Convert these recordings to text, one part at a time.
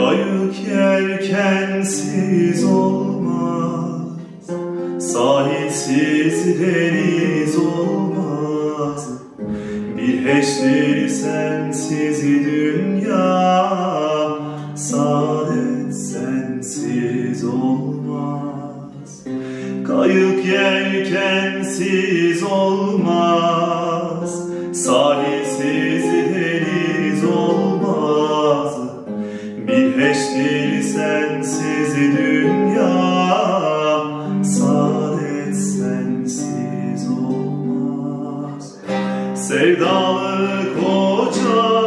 Kayık yelkensiz olmaz. Sahilsiz deniz olmaz. Bir heştir sensiz dünya. Saadet sensiz olmaz. Kayık yelkensiz olmaz. Sahilsiz Bir heştir sensiz dünya Saadet sensiz olmaz. Sevdalık ocağında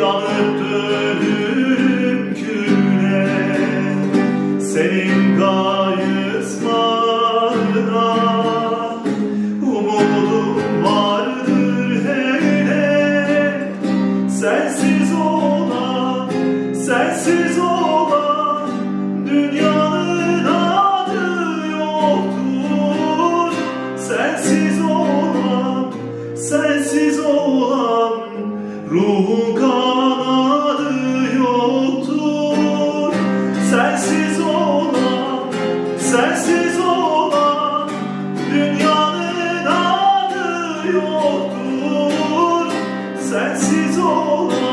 Yanıp dönürüm küle Senin kayıtlarına sensiz olan Dünyanın adı yoktur. Sensiz olan, sensiz olan Ruhun kanadı yoktur. Sensiz olan, sensiz olan Dünyanın adı yoktur. Sensiz olan,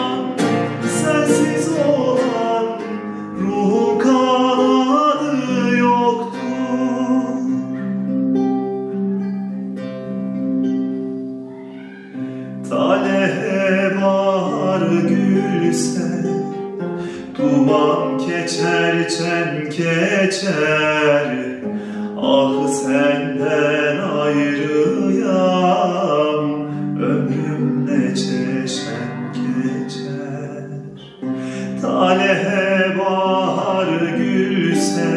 keçer çen keçer Ah senden ayrıyam. Ömrüm ne çeşen geçer. Tale bahar gülse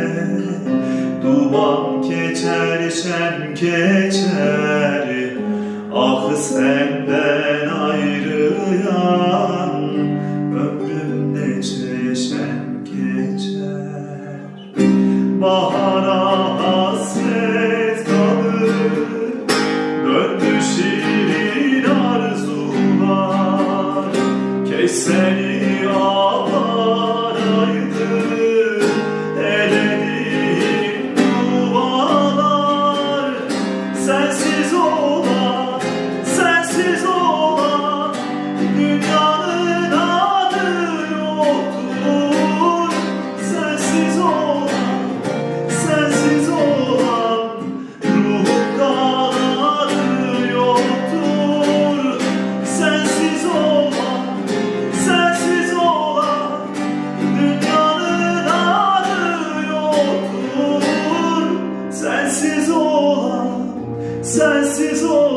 Duman keçer şen geçer Keseni ağlaraydı yoktur